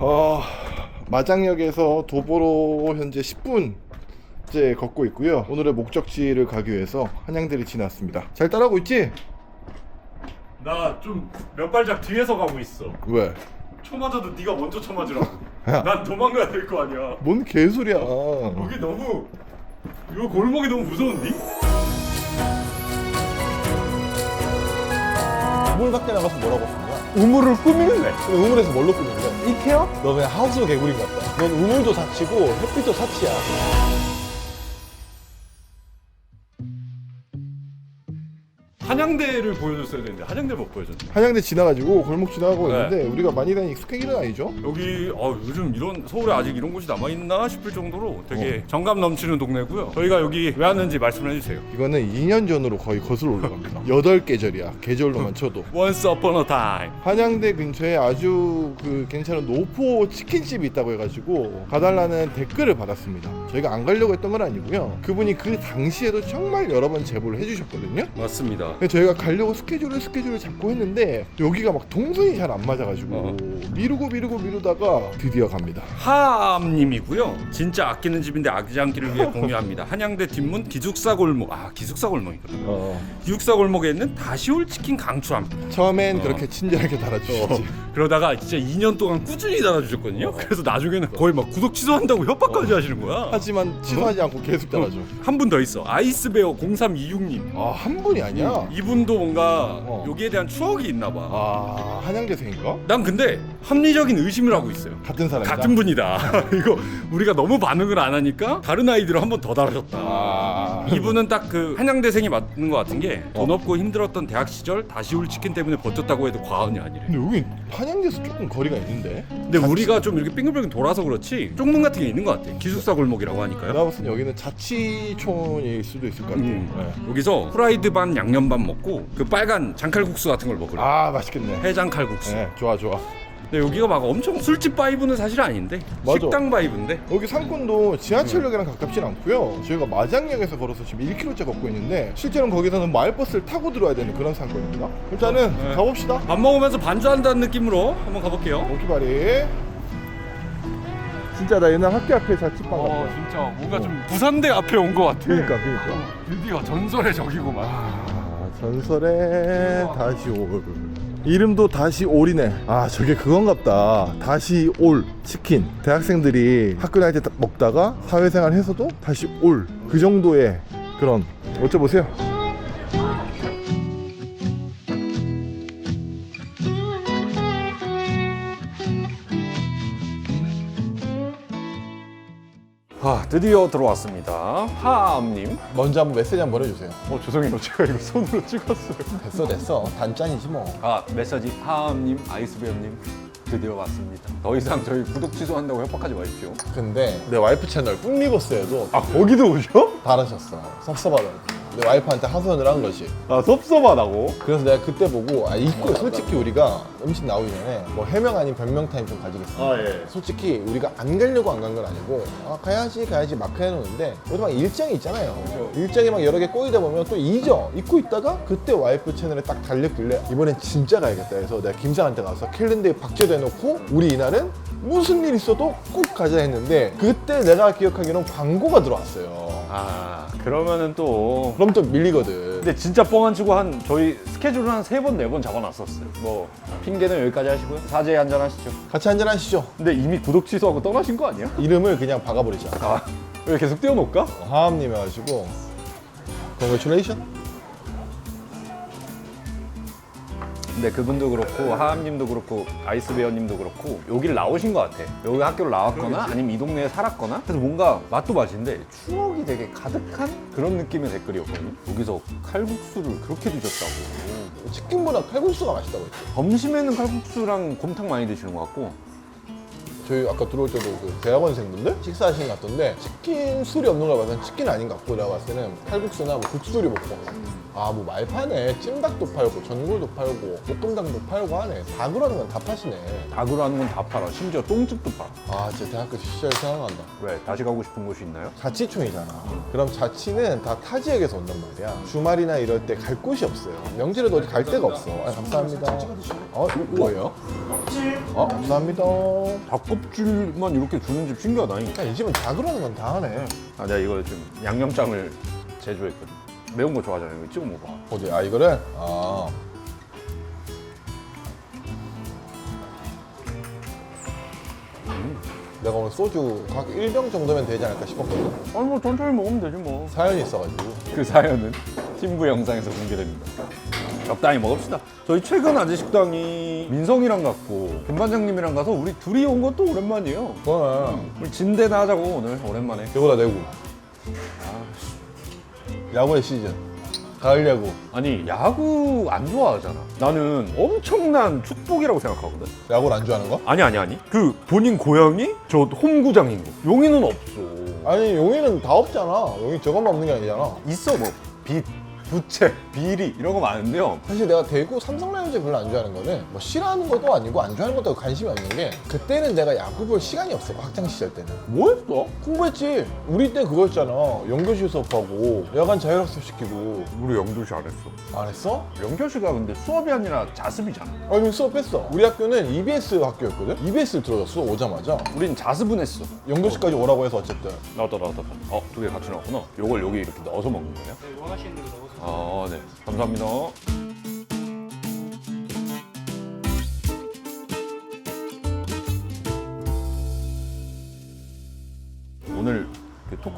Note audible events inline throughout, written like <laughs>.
어, 마장역에서 도보로 현재 10분째 걷고 있고요. 오늘의 목적지를 가기 위해서 한양대를 지났습니다. 잘 따라오고 있지? 나 좀 몇 발짝 뒤에서 가고 있어. 왜? 쳐 맞아도 네가 먼저 쳐 맞으라고. 난 도망가야 될 거 아니야. 뭔 개소리야. 여기 너무 이거 골목이 너무 무서운데? 우물 밖에 나가서 뭐라고 했냐? 우물을 꾸밀래. 우물에서 뭘로 꾸밀래? 이케아? 너 그냥 하우스 개구리 같다. 넌 우물도 사치고 햇빛도 사치야. 한양대를 보여줬어야 되는데 한양대 못 보여줬네. 한양대 지나가지고 골목 지나가고 네. 있는데 우리가 많이 다니는 스케일은 아니죠? 여기 어, 요즘 이런 서울에 아직 이런 곳이 남아 있나 싶을 정도로 되게 정감 넘치는 동네고요. 저희가 여기 왜 왔는지 말씀을 해주세요. 이거는 2년 전으로 거의 거슬러 올라갑니다. <laughs> 8계절이야. 계절로만 쳐도. <laughs> Once upon a time. 한양대 근처에 아주 그 괜찮은 노포 치킨집이 있다고 해가지고 가달라는 댓글을 받았습니다. 저희가 안 가려고 했던 건 아니고요. 그분이 그 당시에도 정말 여러 번 제보를 해주셨거든요. 맞습니다. 저희가 가려고 스케줄을 스케줄을 잡고 했는데 여기가 막 동선이 잘 안 맞아가지고 어. 미루고 미루고 미루다가 드디어 갑니다. 하암님이고요. 진짜 아끼는 집인데 아끼지 않기를 위해 공유합니다. 한양대 뒷문 기숙사 골목. 아 기숙사 골목이거든요. 어. 기숙사 골목에 있는 다시올 치킨 강추함. 처음엔 어. 그렇게 친절하게 달아주셨지. 그러다가 진짜 2년 동안 꾸준히 달아주셨거든요. 그래서 나중에는 거의 막 구독 취소한다고 협박까지 하시는 거야. 하지만 취소하지 않고 계속 달아줘. 한 분 더 있어. 아이스베어 0326님. 아 한 분이 아니야. 이분도 뭔가 어. 여기에 대한 추억이 있나 봐. 아 한양대생인가? 난 근데 합리적인 의심을 하고 있어요. 같은 사람이다. 같은 분이다. <laughs> 이거 우리가 너무 반응을 안 하니까 다른 아이들을 한번 더 달아줬다. 아 이분은 딱 그 한양대생이 맞는 것 같은 게돈 어. 없고 힘들었던 대학 시절 다시 올 치킨 때문에 버텼다고 해도 과언이 아니래. 근데 여기 한양대에서 조금 거리가 있는데. 근데 우리가 좀 이렇게 빙글빙글 돌아서 그렇지 쪽문 같은 게 있는 것 같아. 기숙사 골목이라고 하니까요. 내가 봤을 때 여기는 자치촌일 수도 있을 것 같아. 음. 네. 여기서 프라이드 반 양념 반 먹고 그 빨간 장칼국수 같은 걸 먹으래. 아 맛있겠네. 해장 칼국수. 네 좋아 좋아. 근데 여기가 막 엄청 술집 바이브는 사실 아닌데 맞아. 식당 바이브인데 여기 상권도 지하철역이랑 가깝진 않고요. 저희가 마장역에서 걸어서 지금 1km째 걷고 있는데 실제로는 거기서는 마을버스를 타고 들어야 되는 그런 상권입니다. 일단은 네. 가봅시다. 밥 먹으면서 반주한다는 느낌으로 한번 가볼게요. 오키바리. 진짜 나 옛날 학교 앞에 자취방 어 같아. 진짜 뭔가 좀 부산대 앞에 온 것 같아. 그러니까 그러니까. 드디어 전설의 적이구만. 아, 전설의 다시 올. 이름도 다시 올이네. 아 저게 그건갑다. 다시 올 치킨. 대학생들이 학교 다닐 때딱 먹다가 사회생활 해서도 다시 올. 그 정도의 그런. 어쩌보세요. 아 드디어 들어왔습니다. 하암님. 먼저 한번 메시지 한번 보내주세요. 어 죄송해요 제가 이거 손으로 찍었어요. 됐어 됐어. 단짠이지 뭐. 아 메시지 하암님, 아이스베어님 드디어 왔습니다. 더 이상 저희 구독 취소한다고 협박하지 마십시오. 근데 내 와이프 채널 뿡리버스에도 아 거기도 오셔? 달아셨어. 섭섭하다. 내 와이프한테 하소연을 한 거지. 아 섭섭하다고? 그래서 내가 그때 보고 아 이거 솔직히 우리가 음식 나오기 전에 뭐 해명 아닌 변명 타임 좀 가지겠어. 아 예. 솔직히 우리가 안 가려고 안 간 건 아니고 아 가야지 가야지 마크 해놓는데 여기도 막 일정이 있잖아요 일정이 막 여러 개 꼬이다 보면 또 잊어 잊고 있다가 그때 와이프 채널에 딱 달렸길래 이번엔 진짜 가야겠다 해서 내가 김상한테 가서 캘린더에 박제도 해놓고 우리 이날은 무슨 일 있어도 꼭 가자 했는데 그때 내가 기억하기로는 광고가 들어왔어요 아 그러면은 또 그럼 또 밀리거든 근데 진짜 뻥안 치고 한 저희 스케줄을 한 세 번 네 번 잡아놨었어요. 뭐 핑계는 여기까지 하시고요. 사죄 한잔 하시죠. 같이 한잔 하시죠 근데 이미 구독 취소하고 떠나신 거 아니야? 이름을 그냥 박아버리자 아왜 계속 띄워놓을까? 하암님 해가지고 Congratulation 근데 그분도 그렇고 하암님도 그렇고 아이스베어님도 그렇고 여기를 나오신 것 같아. 여기 학교를 나왔거나 아니면 이 동네에 살았거나 그래서 뭔가 맛도 맛인데 추억이 되게 가득한 그런 느낌의 댓글이었거든요. 여기서 칼국수를 그렇게 드셨다고. 치킨보다 칼국수가 맛있다고 했지 점심에는 칼국수랑 곰탕 많이 드시는 것 같고 저희 아까 들어올 때도 그 대학원생분들 식사하시는 것 같던데 치킨 술이 없는 걸 봐서는 치킨 아닌 것 같고 내가 봤을 때는 칼국수나 뭐 국수조리 먹고 아 뭐 말파네 찜닭도 팔고 전골도 팔고 볶음탕도 팔고 하네 다 그러는 건 다 파시네 닭으로 하는 건 다 팔아. 심지어 똥집도 팔아. 아 진짜 대학교 시절 생각난다 왜? 다시 가고 싶은 곳이 있나요? 자치촌이잖아. 그럼 자치는 다 타 지역에서 온단 말이야. 주말이나 이럴 때 갈 곳이 없어요. 명절에도 어디 갈 데가 없어. 아, 감사합니다. 어, 이거 뭐예요? 어, 감사합니다. 닭껍질 만 이렇게 주는 집 신기하다. 그러니까 이 집은 다 그러는 건 다 하네. 아, 내가 이거 지금 양념장을 제조했거든. 매운 거 좋아하잖아요. 이거 찍어 먹어봐. 어디? 아, 이거를? 아. 음, 내가 오늘 소주 각 1병 정도면 되지 않을까 싶었거든. 아니 뭐 천천히 먹으면 되지 뭐. 사연이 있어가지고. 그 사연은 팀부 영상에서 공개됩니다. 적당히 먹읍시다. 저희 최근 아재 식당이 민성이랑 갔고 김 반장님이랑 가서 우리 둘이 온 것도 오랜만이에요. 그거는 우리 진대나 하자고 오늘 오랜만에. 이거다 내고. 야구의 시즌. 가을 야구. 아니 야구 안 좋아하잖아. 나는 엄청난 축복이라고 생각하거든. 야구를 안 좋아하는 거? 아니 아니 아니. 그 본인 고향이 저 홈구장인 거. 용인은 없어. 아니 용인은 다 없잖아. 용인 저것만 없는 게 아니잖아. 있어 뭐 빚, 부채, 비리 이런 거 많은데요. 사실 내가 대구 삼성 라이온즈 별로 안 좋아하는 거는 뭐 싫어하는 것도 아니고 안 좋아하는 것도 관심이 없는 게 그때는 내가 야구 볼 시간이 없어 학창 시절 때는 뭐 했어? 공부했지 우리 때 그거였잖아 연교시 수업하고 야간 자율학습 시키고 우리 영도시 안 했어. 안 했어? 영교시가 근데 수업이 아니라 자습이잖아. 아니 수업했어 우리 학교는 EBS 학교였거든 EBS를 들어줬어 오자마자 우린 자습은 했어. 연교시까지 오라고 해서 어쨌든 나왔다 나왔다. 어, 두 개 같이 나왔구나. 요걸 여기 이렇게 넣어서 먹는 거냐? 네, 원하시는 대로 넣어서. 아, 네. 감사합니다.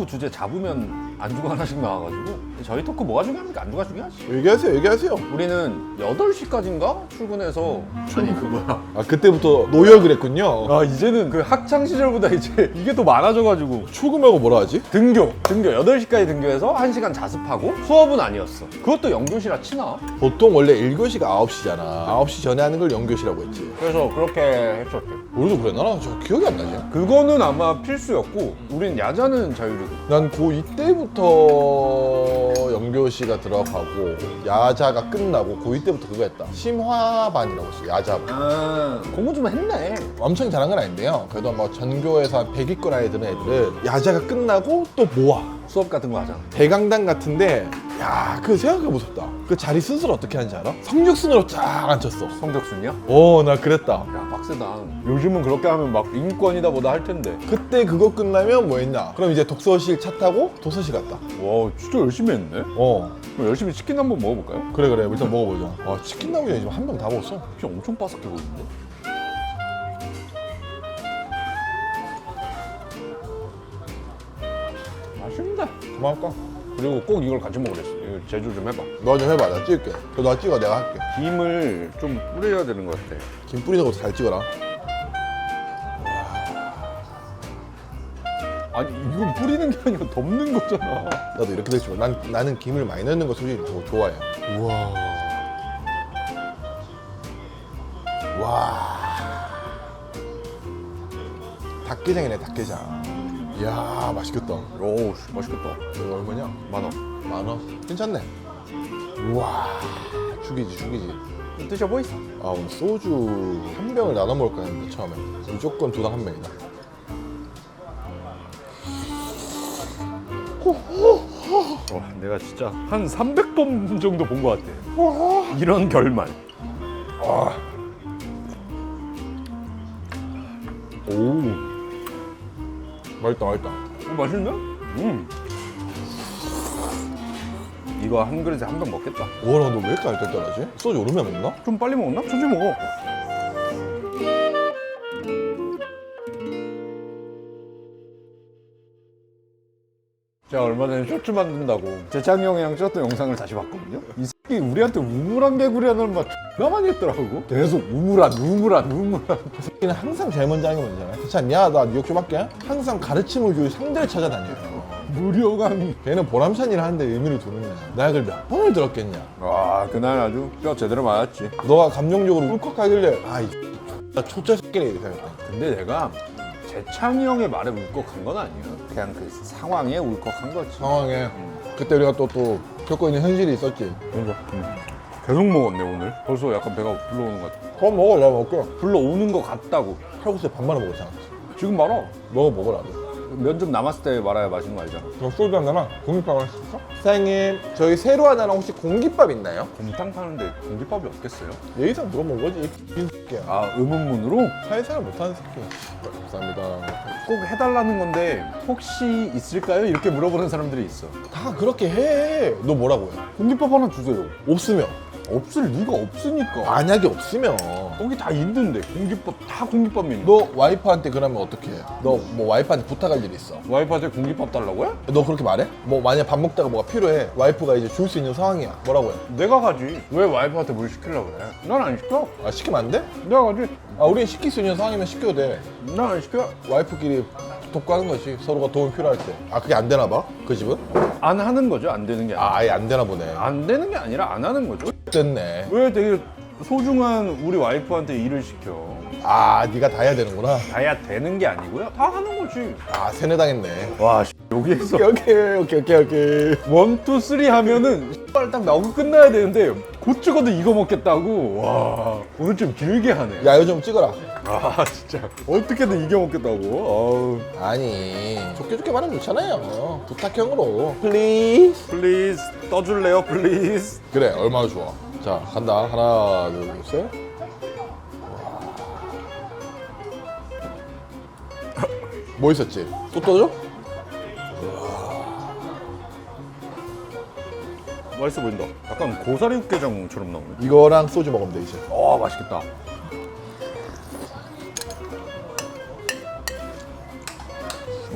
토크 주제 잡으면 안주가 하나씩 나와가지고. 저희 토크 뭐가 중요합니까? 안주가 중요하지. 얘기하세요 얘기하세요. 우리는 8시까지인가 출근해서 아니 그거야. 아 그때부터 노역을 했군요. 아 이제는 그 학창 시절보다 이제 이게 더 많아져가지고. 출근하고 뭐라 하지? 등교. 등교. 8시까지 등교해서 1시간 자습하고 수업은 아니었어. 그것도 영교시라 치나? 보통 원래 1교시가 9시잖아. 9시 전에 하는 걸 연교시라고 했지. 그래서 그렇게 했었대. 우리도 그랬나? 저 기억이 안 나지. 그거는 아마 필수였고 우린 야자는 자율이고 난 고2 때부터 연교시가 들어가고 야자가 끝나고 고2 때부터 그거 했다. 심화반이라고 했어 야자반 아. 공부 좀 했네. 엄청 잘한 건 아닌데요. 그래도 뭐 전교에서 한 100위권 안에 드는 애들은 야자가 끝나고 또 모아. 수업 같은 거 하잖아. 대강당 같은데 야 그거 생각해 무섭다. 그 자리 순서를 어떻게 하는지 알아? 성적순으로 쫙 앉혔어. 성적순이야? 오나 그랬다. 야 빡세다. 요즘은 그렇게 하면 막 인권이다 뭐다 할 텐데. 그때 그거 끝나면 뭐 했냐 그럼 이제 독서실 차 타고 도서실 갔다. 와 진짜 열심히 했네. 어. 그럼 열심히 치킨 한번 먹어볼까요? 그래 그래. 일단 먹어보자. 와 치킨 나오기 전에 지금 한 병 다 먹었어. 그냥 엄청 바삭해 보이는데? 맛있는데? 고마울까? 그리고 꼭 이걸 같이 먹으랬어. 이거 제조 좀 해봐. 너 좀 해봐. 나 찍을게. 너나 찍어. 내가 할게. 김을 좀 뿌려야 되는 것 같아. 김 뿌리는 것도 잘 찍어라. 아니 이건 뿌리는 게 아니라 덮는 거잖아. 나도 이렇게 될줄 몰라 난, 나는 김을 많이 넣는 거 솔직히 더 좋아해. 우와. 와. 닭게장이네 닭게장 이야 맛있겠다. 씨, 맛있겠다. 이거 얼마냐? 만원. 만원? 괜찮네. 우와 죽이지 죽이지. 드셔보이소? 아 오늘 소주 한 병을 나눠 먹을까 했는데 처음에. 무조건 두당 한 병이다. 와 내가 진짜 한 300번 정도 본 것 같아. 이런 결말. 오 맛있다 맛있다 어, 맛있네? 음 이거 한 그릇에 한 병 먹겠다 와나 너왜 이렇게 알뜰떨하지? 소주 오르면 먹나? 좀 빨리 먹었나? 천천히 먹어 제가 얼마 전에 쇼츠 만든다고 재창이 형이랑 찍었던 영상을 다시 봤거든요 이 새끼 우리한테 우물안 개구리 하는 말 X가 많이 했더라고. 계속 우물안 우물안 우물안 새끼는 항상 제일 먼저 하는 게 뭔지 알아? 진짜 미안하다 뉴욕 좀 할게 항상 가르침을 줄 상대를 찾아다녀요. 무료강 걔는 보람찬 일을 하는데 의미를 두는 거야 나 그걸 몇 번을 들었겠냐? 와 그날 아주 뼈 제대로 맞았지. 너가 감정적으로 울컥하길래 아이 나 초짜 새끼네 이렇게 생각했다 근데 내가 재창이 형의 말에 울컥한 건 아니야. 그냥 그 상황에 울컥한 거지. 상황에. 그때 우리가 또 또 겪고 있는 현실이 있었지. 뭔가 계속 먹었네 오늘. 벌써 약간 배가 불러오는 것 같아. 그럼 먹어, 내가 먹게. 불러오는 것 같다고. 칼국수에 반만 먹었잖아. 지금 말아. 먹어 먹으라고. 면 좀 남았을 때 말아야 맛있는 거 알잖아. 그럼 소주 한잔랑 공깃밥 하나 시킬까? 사장님, 저희 새로 하나랑 혹시 공깃밥 있나요? 곰탕 파는데 공깃밥이 없겠어요? 예의상 물어본 거지. 이 새끼야. 아 의문문으로 사회생활 못하는 새끼. 감사합니다. 꼭 해달라는 건데 혹시 있을까요? 이렇게 물어보는 사람들이 있어. 다 그렇게 해. 너 뭐라고요? 공깃밥 하나 주세요. 없으면. 없을 리가 없으니까. 만약에 없으면. 거기 다 있는데 공깃밥 다 공깃밥 메뉴. 너 와이프한테 그러면 어떻게 해? 너 뭐 와이프한테 부탁할 일 있어? 와이프한테 공깃밥 달라고요? 너 그렇게 말해? 뭐 만약 밥 먹다가 뭐가 필요해 와이프가 이제 줄 수 있는 상황이야 뭐라고 해? 내가 가지. 왜 와이프한테 뭘 시키려고 그래? 난 안 시켜. 아 시키면 안 돼? 내가 가지. 아 우린 시킬 수 있는 상황이면 시켜도 돼 난 안 시켜. 와이프끼리 돕가는 거지 서로가 도움이 필요할 때 아 그게 안 되나 봐? 그 집은? 안 하는 거죠. 안 되는 게 아니라. 아 아예 안 되나 보네 안 되는 게 아니라 안 하는 거죠. 됐네 왜 되게 소중한 우리 와이프한테 일을 시켜? 아 네가 다 해야 되는구나 다야 되는 게 아니고요. 다 하는 거지. 아 세뇌당했네 와 씨, 여기에서 오케이 오케이 오케이 오케이 원, 투, 쓰리 하면은 씨발 딱 나오고 끝나야 되는데 곧 찍어도 이거 먹겠다고. 와 오늘 좀 길게 하네. 야좀 찍어라 아 진짜 어떻게든 이겨 먹겠다고. 아니 좋게 좋게 말하면 좋잖아요 부탁형으로 플리즈 플리즈 떠줄래요, 플리즈. 그래 얼마나 좋아 자 간다 하나 둘셋 뭐 있었지? 또 떠줘? 맛있어 보인다. 약간 고사리 육개장처럼 나오네. 이거랑 소주 먹으면 돼 이제 와 맛있겠다.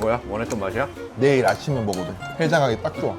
뭐야? 원했던 맛이야? 내일 아침에 먹어도 해장하기 딱 좋아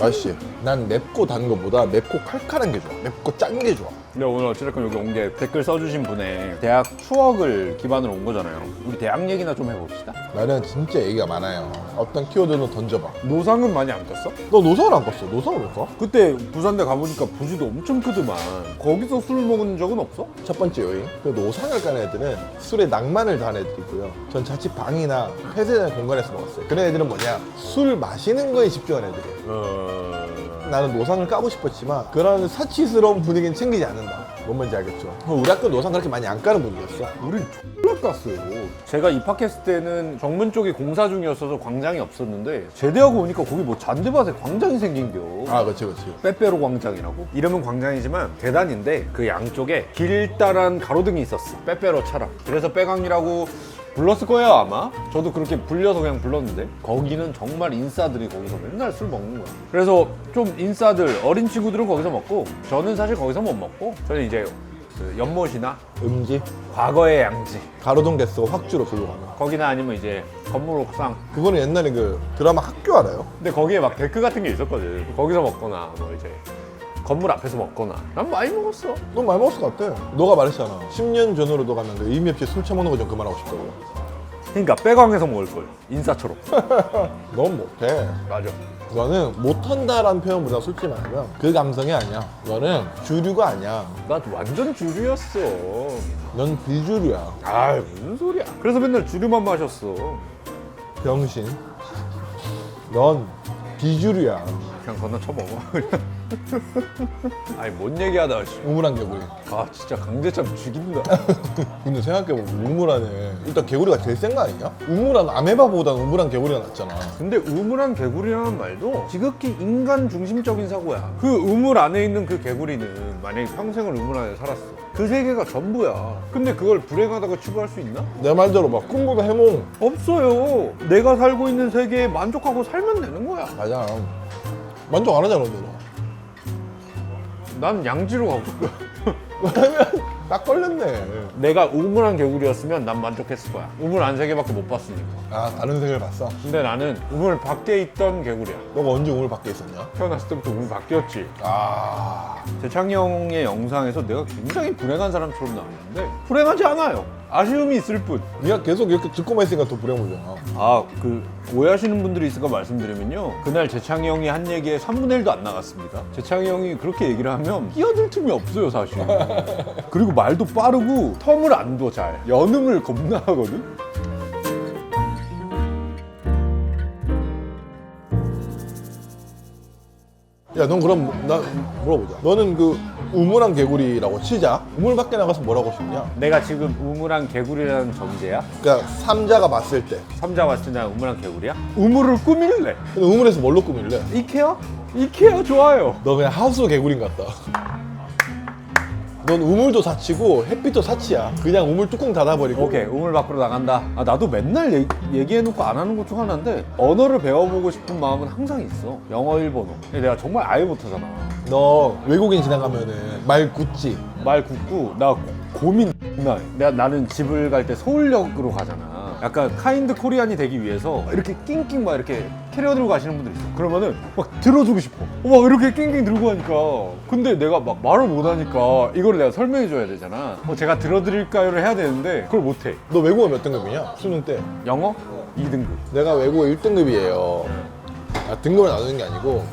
맛있지? 난 맵고 단 거보다 맵고 칼칼한 게 좋아 맵고 짠 게 좋아 근데 오늘 어찌됐건 여기 온 게 댓글 써주신 분의 대학 추억을 기반으로 온 거잖아요. 우리 대학 얘기나 좀 해봅시다. 나는 진짜 얘기가 많아요 어떤 키워드는 던져봐 노상은 많이 안 꼈어? 너 노상을 안 껐어 노상을 왜 껐어? 그때 부산대 가보니까 부지도 엄청 크더만 거기서 술 먹은 적은 없어? 첫 번째 요인 그 노상을 까는 애들은 술에 낭만을 다한 애들이고요 전 자칫 방이나 폐쇄된 공간에서 먹었어요 그런 애들은 뭐냐 술 마시는 거에 집중하는 애들이에요 어... 나는 노상을 까고 싶었지만 그런 사치스러운 분위기는 챙기지 않는다. 뭔 말인지 알겠죠? 우리 학교 노상 그렇게 많이 안 까는 분위기였어? 우린 X나 깠어요. 제가 입학했을 때는 정문 쪽에 공사 중이었어서 광장이 없었는데 제대하고 오니까 거기 뭐 잔디밭에 광장이 생긴겨. 아 그렇지 그렇지. 빼빼로 광장이라고? 이름은 광장이지만 계단인데 그 양쪽에 길다란 가로등이 있었어. 빼빼로 차랑 그래서 빼강이라고 불렀을 거예요 아마. 저도 그렇게 불려서 그냥 불렀는데. 거기는 정말 인싸들이 거기서 맨날 술 먹는 거야. 그래서 좀 인싸들 어린 친구들은 거기서 먹고 저는 사실 거기서 못 먹고 저는 이제 그 연못이나 음지? 과거의 양지. 가로등 개수가 확 줄어 그거 가면. 거기나 아니면 이제 건물 옥상 그거는 옛날에 그 드라마 학교 알아요? 근데 거기에 막 데크 같은 게 있었거든. 거기서 먹거나 뭐 이제 건물 앞에서 먹거나. 난 많이 먹었어. 너 많이 먹었을 것 같아. 너가 말했잖아. 10년 전으로도 가면 그 의미 없이 술 처먹는 거 좀 그만하고 싶다고. 그러니까 빼광에서 먹을 걸. 인싸처럼. <laughs> 넌 못해. 맞아. 너는 못한다라는 표현보다 솔직히 말하면 그 감성이 아니야. 너는 주류가 아니야. 나 완전 주류였어. 넌 비주류야. 아 무슨 소리야. 그래서 맨날 주류만 마셨어. 병신. 넌 비주류야. 그냥 건너 쳐 먹어 <laughs> 아니 뭔 얘기하다 씨. 우물한 개구리. 아 진짜 강제참 죽인다. <laughs> 근데 생각해보면 우물안에 일단 개구리가 제일 센 거 아니냐? 우물안 아메바보다는 우물안 개구리가 낫잖아. 근데 우물한 개구리라는 말도 지극히 인간 중심적인 사고야. 그 우물 안에 있는 그 개구리는 만약에 평생을 우물 안에 살았어. 그 세계가 전부야. 근데 그걸 불행하다고 치부할 수 있나? 내 말대로 막 꿈보다 해몽. 없어요. 내가 살고 있는 세계에 만족하고 살면 되는 거야. 맞아 만족 안 하잖아 너는 난 양지로 가고 싶어 <laughs> <laughs> 딱 걸렸네 내가 우물한 개구리였으면 난 만족했을 거야 우물 안 세 개밖에 못 봤으니까 아 다른 세계를 봤어? 근데 나는 우물 밖에 있던 개구리야 너가 언제 우물 밖에 있었냐? 태어났을 때부터 우물 밖이었지 아 재창이 형의 영상에서 내가 굉장히 불행한 사람처럼 나왔는데 불행하지 않아요 아쉬움이 있을 뿐 네가 계속 이렇게 듣고만 있으니까 더 불행하잖아 아, 그 오해하시는 분들이 있을까 말씀드리면요. 그날 재창이 형이 한 얘기에 3분의 1도 안 나갔습니다. 재창이 형이 그렇게 얘기를 하면 끼어들 틈이 없어요, 사실. <laughs> 그리고 말도 빠르고 텀을 안 둬 잘. 연음을 겁나 하거든. 야, 넌 그럼 나 물어보자. 너는 그 우물한 개구리라고 치자. 우물 밖에 나가서 뭐라고 싶냐? 내가 지금 우물한 개구리라는 전제야? 그러니까 삼자가 봤을 때. 삼자 왔을 때 우물한 개구리야? 우물을 꾸밀래. 근데 우물에서 뭘로 꾸밀래? 이케아? 이케아 좋아요. 너 그냥 하우스 개구리인 것 같다. 넌 우물도 사치고 햇빛도 사치야. 그냥 우물 뚜껑 닫아버리고. 오케이 우물 밖으로 나간다. 아 나도 맨날 얘, 얘기 해놓고 안 하는 것 중 하나인데 언어를 배워보고 싶은 마음은 항상 있어. 영어, 일본어. 근데 내가 정말 아예 못하잖아. 너 외국인 지나가면은 말 굳지. 말 굳고 나 고- 고민 나 내가 나는 집을 갈 때 서울역으로 가잖아. 약간 카인드 코리안이 되기 위해서 이렇게 낑낑 막 이렇게 캐리어 들고 가시는 분들 있어. 그러면은 막 들어주고 싶어. 어, 막 이렇게 낑낑 들고 가니까. 근데 내가 막 말을 못 하니까 이걸 내가 설명해 줘야 되잖아. 어, 제가 들어드릴까요를 해야 되는데 그걸 못 해. 너 외국어 몇 등급이냐? 수능 때. 영어 2등급. 내가 외국어 1등급이에요. 아, 등급을 나누는 게 아니고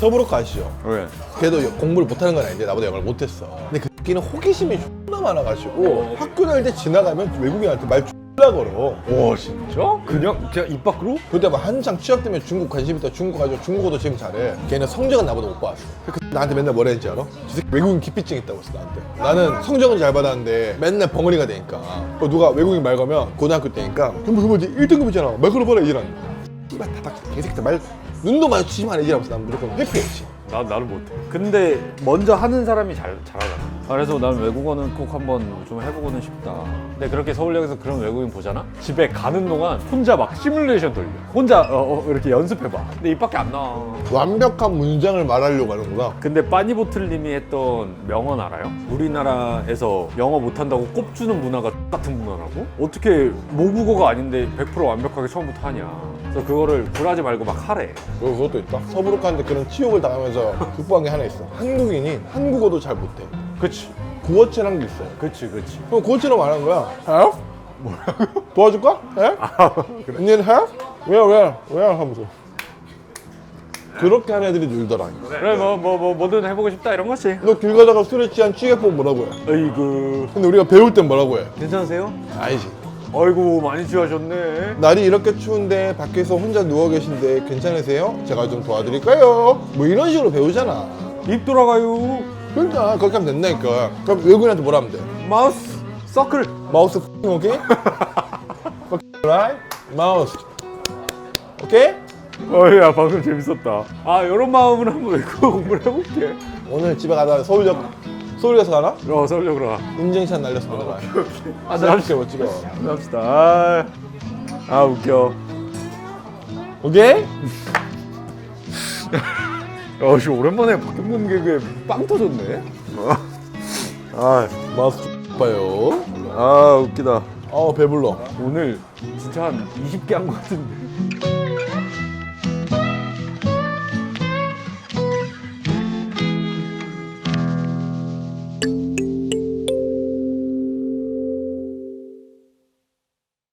서브로크 아시죠? 왜? 걔도 공부를 못하는 건 아닌데 나보다 영어를 못했어. 근데 그 새끼는 호기심이 존나 많아가지고 학교 다닐 때 지나가면 외국인한테 말 걸어. 와 진짜? 그냥 그냥 입 밖으로? 그때 막 한창 취업 때문에 중국 관심 있다 중국 가지고 중국어도 지금 잘해 걔는 성적은 나보다 못 받았어 그 나한테 맨날 뭐라 했지 알아? 저 새끼 외국인 기피증 있다고 했어 나한테 나는 성적은 잘 받았는데 맨날 벙어리가 되니까 어, 누가 외국인 말 걸면 고등학교 때니까 그럼 무슨 뭐지 1등급이잖아 말 걸어봐라 이지란 씨발 다닥 개새끼들 말 눈도 마주치지만 이지라면서 난 무조건 회피했지 나 나는 못해. 근데 먼저 하는 사람이 잘 잘하잖아. 그래서 나는 외국어는 꼭 한번 좀 해보고는 싶다. 근데 그렇게 서울역에서 그런 외국인 보잖아. 집에 가는 동안 혼자 막 시뮬레이션 돌려. 혼자 어, 어, 이렇게 연습해봐. 근데 입 밖에 안 나와. 완벽한 문장을 말하려고 하는구나 근데 빠니보틀님이 했던 명언 알아요? 우리나라에서 영어 못한다고 꼽주는 문화가 똑같은 문화라고? 어떻게 모국어가 아닌데 100% 완벽하게 처음부터 하냐? 그래서 그거를 굴하지 말고 막 하래. 그리고 그것도 있다 서브로크한테 그런 치욕을 당하면서 <laughs> 극복한 게 하나 있어 한국인이 한국어도 잘 못해 그치, 구어체라는 게 있어 그치, 그치. 그럼 구어체로 말하는 거야 help? 뭐라고? 도와줄까? help? need help? where where where 하면서 그렇게 하는 애들이 늘더라 그래, 뭐, 뭐, 뭐, 뭐 든 해보고 싶다 이런 거지. 너 길 가다가 술에 취한 취객복 뭐라고 해? 어이구. 근데 우리가 배울 땐 뭐라고 해? 괜찮으세요? 아니지 아이고, 많이 취하셨네. 날이 이렇게 추운데 밖에서 혼자 누워 계신데 괜찮으세요? 제가 좀 도와드릴까요? 뭐 이런 식으로 배우잖아 입 돌아가요. 그러니까 그렇게 하면 된다니까 그럼 외국인한테 뭐라 하면 돼? 마우스, 서클. 마우스 <laughs> 오케이? right? 마우스 오케이? 어야 방금 재밌었다. 아 이런 마음으로 한번 외국어 공부를 해볼게. 오늘 집에 가다 서울역 서울역에서 가나? 어 설력으로 가. 인증샷 날렸어 보내라 아, 셀럽게 못 찍어 합시다. 아, 아 웃겨. 오케이? <laughs> 야 씨 오랜만에 박경범 개그에 빵 터졌네. 아, 마우스 봐요 아 웃기다. 아 배불러 오늘 진짜 한 20개 한 것 같은데.